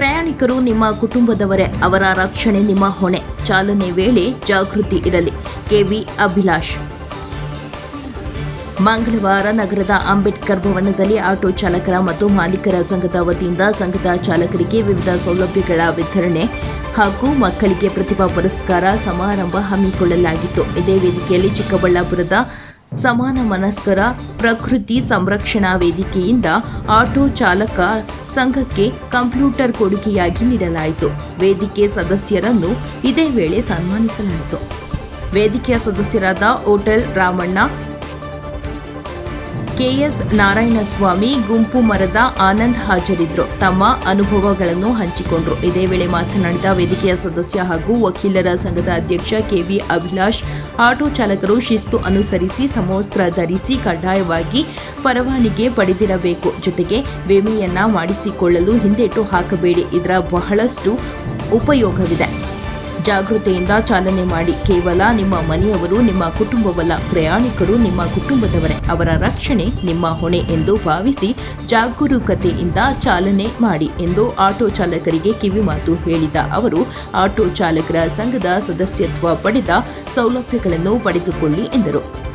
ಪ್ರಯಾಣಿಕರು ನಿಮ್ಮ ಕುಟುಂಬದವರೇ, ಅವರ ರಕ್ಷಣೆ ನಿಮ್ಮ ಹೊಣೆ. ಚಾಲನೆ ವೇಳೆ ಜಾಗೃತಿ ಇರಲಿ. K V Abhilash. ಮಂಗಳವಾರ ನಗರದ ಅಂಬೇಡ್ಕರ್ ಭವನದಲ್ಲಿ ಆಟೋ ಚಾಲಕರ ಮತ್ತು ಮಾಲೀಕರ ಸಂಘದ ವತಿಯಿಂದ ಸಂಘದ ಚಾಲಕರಿಗೆ ವಿವಿಧ ಸೌಲಭ್ಯಗಳ ವಿತರಣೆ ಹಾಗೂ ಮಕ್ಕಳಿಗೆ ಪ್ರತಿಭಾ ಪುರಸ್ಕಾರ ಸಮಾರಂಭ ಹಮ್ಮಿಕೊಳ್ಳಲಾಗಿತ್ತು. ಇದೇ ವೇದಿಕೆಯಲ್ಲಿ ಚಿಕ್ಕಬಳ್ಳಾಪುರದ ಸಮಾನ ಮನಸ್ಕರ ಪ್ರಕೃತಿ ಸಂರಕ್ಷಣಾ ವೇದಿಕೆಯಿಂದ ಆಟೋ ಚಾಲಕ ಸಂಘಕ್ಕೆ ಕಂಪ್ಯೂಟರ್ ಕೊಡುಗೆಯಾಗಿ ನೀಡಲಾಯಿತು. ವೇದಿಕೆ ಸದಸ್ಯರನ್ನು ಇದೇ ವೇಳೆ ಸನ್ಮಾನಿಸಲಾಯಿತು. ವೇದಿಕೆಯ ಸದಸ್ಯರಾದ ಹೋಟೆಲ್ ರಾಮಣ್ಣ ಕೆಎಸ್ ನಾರಾಯಣಸ್ವಾಮಿ ಗುಂಪು ಮರದ ಆನಂದ್ ಹಾಜರಿದ್ದರು ತಮ್ಮ ಅನುಭವಗಳನ್ನು ಹಂಚಿಕೊಂಡರು. ಇದೇ ವೇಳೆ ಮಾತನಾಡಿದ ವೇದಿಕೆಯ ಸದಸ್ಯ ಹಾಗೂ ವಕೀಲರ ಸಂಘದ ಅಧ್ಯಕ್ಷ ಕೆವಿ ಅಭಿಲಾಷ್, ಆಟೋ ಚಾಲಕರು ಶಿಸ್ತು ಅನುಸರಿಸಿ ಸಮವಸ್ತ್ರ ಧರಿಸಿ ಕಡ್ಡಾಯವಾಗಿ ಪರವಾನಿಗೆ ಪಡೆದಿರಬೇಕು. ಜೊತೆಗೆ ವಿಮೆಯನ್ನ ಮಾಡಿಸಿಕೊಳ್ಳಲು ಹಿಂದೇಟು ಹಾಕಬೇಡಿ. ಇದರ ಬಹಳಷ್ಟು ಉಪಯೋಗವಿದೆ. ಜಾಗೃತೆಯಿಂದ ಚಾಲನೆ ಮಾಡಿ. ಕೇವಲ ನಿಮ್ಮ ಮನೆಯವರು, ನಿಮ್ಮ ಕುಟುಂಬವಲ್ಲ. ಪ್ರಯಾಣಿಕರು ನಿಮ್ಮ ಕುಟುಂಬದವರೇ. ಅವರ ರಕ್ಷಣೆ ನಿಮ್ಮ ಹೊಣೆ ಎಂದು ಭಾವಿಸಿ ಜಾಗರೂಕತೆಯಿಂದ ಚಾಲನೆ ಮಾಡಿ ಎಂದು ಆಟೋ ಚಾಲಕರಿಗೆ ಕಿವಿಮಾತು ಹೇಳಿದ ಅವರು, ಆಟೋ ಚಾಲಕರ ಸಂಘದ ಸದಸ್ಯತ್ವ ಪಡೆದ ಸೌಲಭ್ಯಗಳನ್ನು ಪಡೆದುಕೊಳ್ಳಿ ಎಂದರು.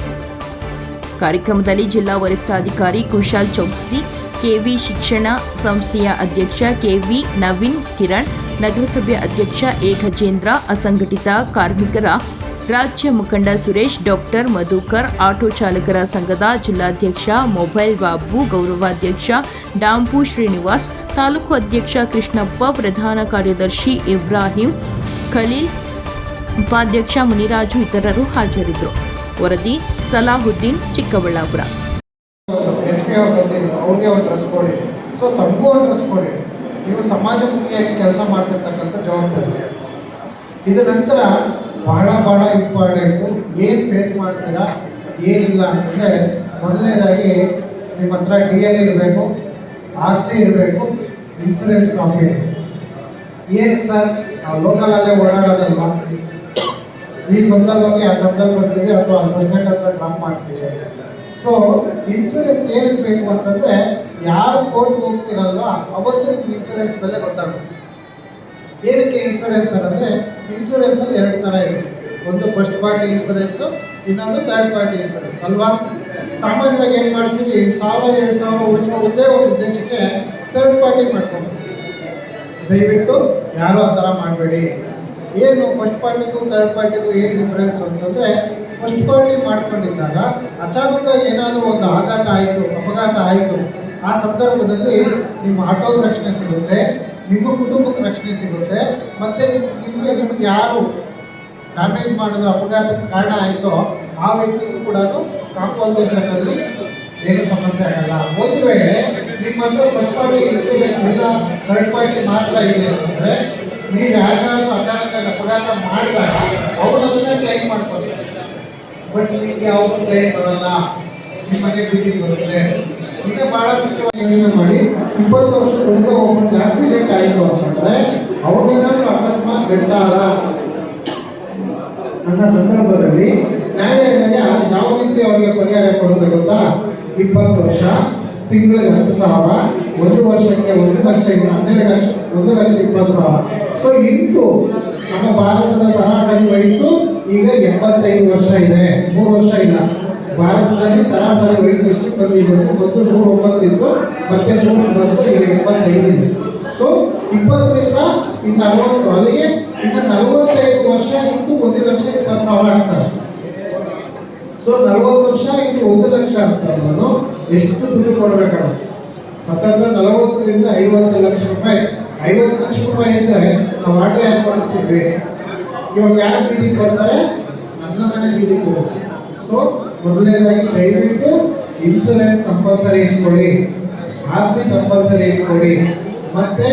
ಕಾರ್ಯಕ್ರಮದಲ್ಲಿ ಜಿಲ್ಲಾ ವರಿಷ್ಠಾಧಿಕಾರಿ ಕುಶಾಲ್ ಚೌಕ್ಸಿ ಕೆವಿ ಶಿಕ್ಷಣ ಸಂಸ್ಥೆಯ ಅಧ್ಯಕ್ಷ ಕೆವಿ ನವೀನ್ ಕಿರಣ್, ನಗರಸಭೆ ಅಧ್ಯಕ್ಷ ಎ ಅಸಂಘಟಿತ ಕಾರ್ಮಿಕರ ರಾಜ್ಯ ಮುಖಂಡ ಸುರೇಶ್, ಡಾಕ್ಟರ್ ಮಧುಕರ್, ಆಟೋ ಚಾಲಕರ ಸಂಘದ ಜಿಲ್ಲಾಧ್ಯಕ್ಷ ಮೊಬೈಲ್ ಬಾಬು, ಗೌರವಾಧ್ಯಕ್ಷ ಡಾಂಪು ಶ್ರೀನಿವಾಸ್, ತಾಲೂಕು ಅಧ್ಯಕ್ಷ ಕೃಷ್ಣಪ್ಪ, ಪ್ರಧಾನ ಕಾರ್ಯದರ್ಶಿ ಇಬ್ರಾಹಿಂ ಖಲೀಲ್, ಉಪಾಧ್ಯಕ್ಷ ಮುನಿರಾಜು ಇತರರು ಹಾಜರಿದ್ದರು. ವರದಿ ಸಲಾಹುದ್ದೀನ್ ಚಿಕ್ಕಬಳ್ಳಾಪುರ. ಅವ್ರಿಗೆ ಒಂದು ಡ್ರೆಸ್ ಕೊಡಿ ಸೊ ತಮಗೂ ಒಂದು ಡ್ರೆಸ್ ಕೊಡಿ ನೀವು ಸಮಾಜಮುಖಿಯಾಗಿ ಕೆಲಸ ಮಾಡ್ತಿರ್ತಕ್ಕಂಥ ಜವಾಬ್ದಾರಿ. ಇದ ನಂತರ ಬಹಳ ಬಹಳ ಇಂಪಾರ್ಟೆಂಟು ಏನು ಫೇಸ್ ಮಾಡ್ತೀರಾ, ಏನಿಲ್ಲ ಅಂತಂದರೆ ಮೊದಲನೇದಾಗಿ ನಿಮ್ಮ ಹತ್ರ ಡಿ ಎಲ್ ಇರಬೇಕು ಆರ್ ಸಿ ಇರಬೇಕು ಇನ್ಸೂರೆನ್ಸ್ ಕಾಪಿ ಇರಬೇಕು. ಏನಕ್ಕೆ ಸರ್? ನಾವು ಲೋಕಲಲ್ಲೇ ಓಡಾಡೋದಲ್ವ? ಈ ಸಂದರ್ಭವಾಗಿ ಆ ಸಂದರ್ಭದಲ್ಲಿ ಅಥವಾ ಅಲ್ಲಿ ಹತ್ರ ಡ್ರಾಪ್ ಮಾಡ್ತೀವಿ. ಸೊ ಇನ್ಶೂರೆನ್ಸ್ ಏನಕ್ಕೆ ಬೇಕು ಅಂತಂದ್ರೆ ಯಾರು ಕೋರ್ಟ್ಗೆ ಹೋಗ್ತಿರಲ್ವ ಅವತ್ತು ನಿಮ್ಗೆ ಇನ್ಶೂರೆನ್ಸ್ ಬೆಲೆ ಗೊತ್ತಾಗುತ್ತೆ. ಏನಕ್ಕೆ ಇನ್ಶೂರೆನ್ಸ್ ಅಂದರೆ ಇನ್ಶೂರೆನ್ಸಲ್ಲಿ ಎರಡು ಥರ ಇರುತ್ತೆ. ಒಂದು ಫಸ್ಟ್ ಪಾರ್ಟಿ ಇನ್ಶೂರೆನ್ಸು ಇನ್ನೊಂದು ಥರ್ಡ್ ಪಾರ್ಟಿ ಇನ್ಶೂರೆನ್ಸ್ ಅಲ್ವಾ? ಸಾಮಾನ್ಯವಾಗಿ ಏನು ಮಾಡ್ತೀವಿ? ಸಾವಿರ, ಎರಡು ಸಾವಿರ ಉಳಿಸೋ ಒಂದೇ ಒಂದು ಉದ್ದೇಶಕ್ಕೆ ಥರ್ಡ್ ಪಾರ್ಟಿ ಮಾಡ್ಕೊಂಡು ದಯವಿಟ್ಟು ಯಾರು ಆ ಥರ ಮಾಡಬೇಡಿ. ಏನು ಫಸ್ಟ್ ಪಾರ್ಟಿಗೂ ಥರ್ಡ್ ಪಾರ್ಟಿಗೂ ಏನು ಡಿಫ್ರೆನ್ಸ್ ಅಂತಂದರೆ ಫಸ್ಟ್ ಪಾರ್ಟಿ ಮಾಡ್ಕೊಂಡಿದ್ದಾಗ ಅಚಾನಕ ಏನಾದರೂ ಒಂದು ಆಘಾತ ಆಯಿತು, ಅಪಘಾತ ಆಯಿತು, ಆ ಸಂದರ್ಭದಲ್ಲಿ ನಿಮ್ಮ ಆಟೋದ ರಕ್ಷಣೆ ಸಿಗುತ್ತೆ, ನಿಮ್ಮ ಕುಟುಂಬಕ್ಕೆ ರಕ್ಷಣೆ ಸಿಗುತ್ತೆ, ಮತ್ತು ನಿಮಗೆ ನಿಮಗೆ ಯಾರು ಡ್ಯಾಮೇಜ್ ಮಾಡಿದ್ರೆ ಅಪಘಾತಕ್ಕೆ ಕಾರಣ ಆಯಿತೋ ಆ ವ್ಯಕ್ತಿಗೂ ಕೂಡ ಕಾಂಪೋಸೇಷನಲ್ಲಿ ಏನು ಸಮಸ್ಯೆ ಆಗಲ್ಲ. ಒಂದು ವೇಳೆ ನಿಮ್ಮ ಹತ್ರ ಫಸ್ಟ್ ಪಾರ್ಟಿ ಇನ್ಸೂರೆನ್ಸ್ ಇಲ್ಲ ಥರ್ಡ್ ಪಾರ್ಟಿ ಮಾತ್ರ ಇದೆ ಅಂದರೆ ನೀವು ಯಾರಾದರೂ ಅಚಾನಕ ಅಪಘಾತ ಮಾಡಿದಾಗ ಅವರು ಅದನ್ನ ಕ್ಲೈಮ್ ಮಾಡ್ಕೊತಾರೆ ಬಟ್ ನಿಮಗೆ ಯಾವುದು ಕ್ಲೈಮ್ ಬರಲ್ಲ ನಿಮಗೆ ಬಿಲ್ಲಿಂಗ್ ಬರುತ್ತೆ ಈಗ ಭಾಳ ಮುಖ್ಯವಾಗಿ ಮಾಡಿ ಇಪ್ಪತ್ತು ವರ್ಷ ಹುಡುಗ ಒಬ್ಬ ಆಕ್ಸಿಡೆಂಟ್ ಆಯಿತು ಅಂತಂದರೆ ಅವ್ರಿಗೇನಾದ್ರೂ ಅಕಸ್ಮಾತ್ ಬೆಟ್ಟಾಲ ನನ್ನ ಸಂದರ್ಭದಲ್ಲಿ ನ್ಯಾಯಾಲಯ ಯಾವ ರೀತಿ ಅವರಿಗೆ ಪರಿಹಾರ ಕೊಡೋದು ಗೊತ್ತಾ? ಇಪ್ಪತ್ತು ವರ್ಷ ತಿಂಗಳಿಗೆ ಹತ್ತು ಸಾವಿರ, ಒಂದು ವರ್ಷಕ್ಕೆ ಒಂದು ಲಕ್ಷ ಹನ್ನೆರಡು ಲಕ್ಷ, ಒಂದು ಲಕ್ಷ ಇಪ್ಪತ್ತು ಸಾವಿರ. ಸೊ ಇಂಟು ನಮ್ಮ ಭಾರತದ ಸರಾಸರಿ ವಯಸ್ಸು ಈಗ ಎಪ್ಪತ್ತೈದು ವರ್ಷ ಇದೆ. ಮೂರು ವರ್ಷ ಇಲ್ಲ. ಭಾರತದಲ್ಲಿ ಸರಾಸರಿ ವಯಸ್ಸು ಎಷ್ಟು ಬಂದಿದೆ ಮತ್ತು ನೂರ ಒಂಬತ್ತಿತ್ತು ಮತ್ತೆ ನೂರ ಒಂಬತ್ತು ಈಗ ಎಪ್ಪತ್ತೈದು ಇದೆ. ಸೊ ಇಪ್ಪತ್ತರಿಂದ ಇನ್ನು ಅರವತ್ತು, ಅಲ್ಲಿಗೆ ಇನ್ನು ನಲವತ್ತೈದು ವರ್ಷ ಇತ್ತು ಒಂದು ಲಕ್ಷ ಇಪ್ಪತ್ತು ಸಾವಿರ ಆಗ್ತದೆ. ಸೊ ನಲವತ್ತು ವರ್ಷ ಇಲ್ಲಿ ಒಂದು ಲಕ್ಷ ಅಂತ ನಾನು ಎಷ್ಟು ದುಡ್ಡು ಕೊಡಬೇಕಾಗುತ್ತೆ? ಹತ್ತತ್ರ ನಲವತ್ತರಿಂದ ಐವತ್ತು ಲಕ್ಷ ರೂಪಾಯಿ. ಐವತ್ತು ಲಕ್ಷ ರೂಪಾಯಿ ಇದ್ದರೆ ನಾವು ಆಟೋ ಯಾಕೆ ಮಾಡಿಸ್ತಿದ್ವಿ ಇವಾಗ ಯಾರು ಬೀದಿಗೆ ಬರ್ತಾರೆ? ನನ್ನ ಮನೆ ಬೀದಿಗೆ ಹೋಗ್ತಾರೆ. ಸೊ ಮೊದಲನೇದಾಗಿ ದಯವಿಟ್ಟು ಇನ್ಶೂರೆನ್ಸ್ ಕಂಪಲ್ಸರಿ ಇಟ್ಕೊಳ್ಳಿ ಆರ್ ಸಿ ಕಂಪಲ್ಸರಿ ಇಟ್ಕೊಳ್ಳಿ. ಮತ್ತೆ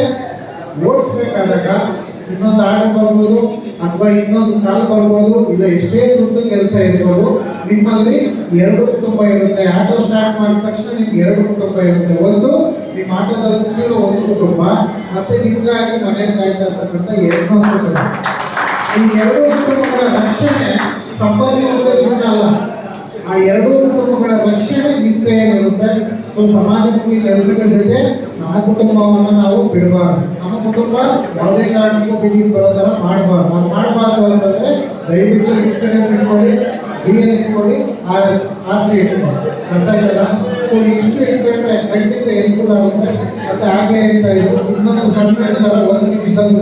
ಓಡಿಸ್ಬೇಕಾದಾಗ ಇನ್ನೊಂದು ಆಟೋ ಬರ್ಬೋದು. ಅಥವಾ ಇನ್ನೊಂದು ಕಾಲು ಬರ್ಬೋದು ಇಲ್ಲ ಎಷ್ಟೇ ದುಡ್ಡು ಕೆಲಸ ಇರ್ಬೋದು, ನಿಮ್ಮಲ್ಲಿ ಎರಡು ಕುಟುಂಬ ಇರುತ್ತೆ. ಆಟೋ ಸ್ಟಾರ್ಟ್ ಮಾಡಿದ ತಕ್ಷಣ ನಿಮ್ಗೆ ಎರಡು ಕುಟುಂಬ ಇರುತ್ತೆ. ಒಂದು ನಿಮ್ಮ ಆಟೋದಲ್ಲಿ ಕೂತಿರೋ ಒಂದು ಕುಟುಂಬ, ಮತ್ತೆ ನಿಮ್ಗಾಗಿ ಮನೆಯಲ್ಲಿ ಕಾಯ್ತಾ ಇರ್ತಕ್ಕಂಥ ಎರಡನೇ ಕುಟುಂಬ. ಈ ಎರಡು ಕುಟುಂಬಗಳ ರಕ್ಷಣೆ ಸಂಪಾದನೆ ಅಲ್ಲ. ಆ ಎರಡೂ ಕುಟುಂಬಗಳ ರಕ್ಷಣೆ ನಿಮ್ಮ ಕೈಯಲ್ಲಿರುತ್ತೆ ಸೊ ಸಮಾಜಕ್ಕೂ ಕೆಲಸಗಳ ಜೊತೆ ನಮ್ಮ ಕುಟುಂಬವನ್ನು ನಾವು ಬಿಡಬಾರ್ದು. ನಮ್ಮ ಕುಟುಂಬ ಯಾವುದೇ ಕಾರಣಕ್ಕೂ ಬಿಡಿಗೆ ಬರೋ ಥರ ಮಾಡಬಾರ್ದು. ನಾವು ಮಾಡಬಾರ್ದು ಅಂತಂದ್ರೆ ದಯವಿಟ್ಟು ಇನ್ಸೂರೆನ್ಸ್ ಇಟ್ಕೊಳ್ಳಿ ಎಲ್ ಇಟ್ಕೊಳ್ಳಿ ಆಸ್ತಿ ಇಟ್ಕೊಳ್ಳಿ. ಅಂತ ಸೊ ಇಷ್ಟು ಇಟ್ಕೊಂಡ್ರೆ ಖಂಡಿತ ಎಲ್ಪುಲ್ ಆಗುತ್ತೆ. ಮತ್ತೆ ಹಾಗೆ ಹೇಳ್ತಾ ಇದ್ರು. ಇನ್ನೊಂದು ಸಣ್ಣ ಕೆಲಸ ಒಂದು ನಿಮಿಷದಲ್ಲಿ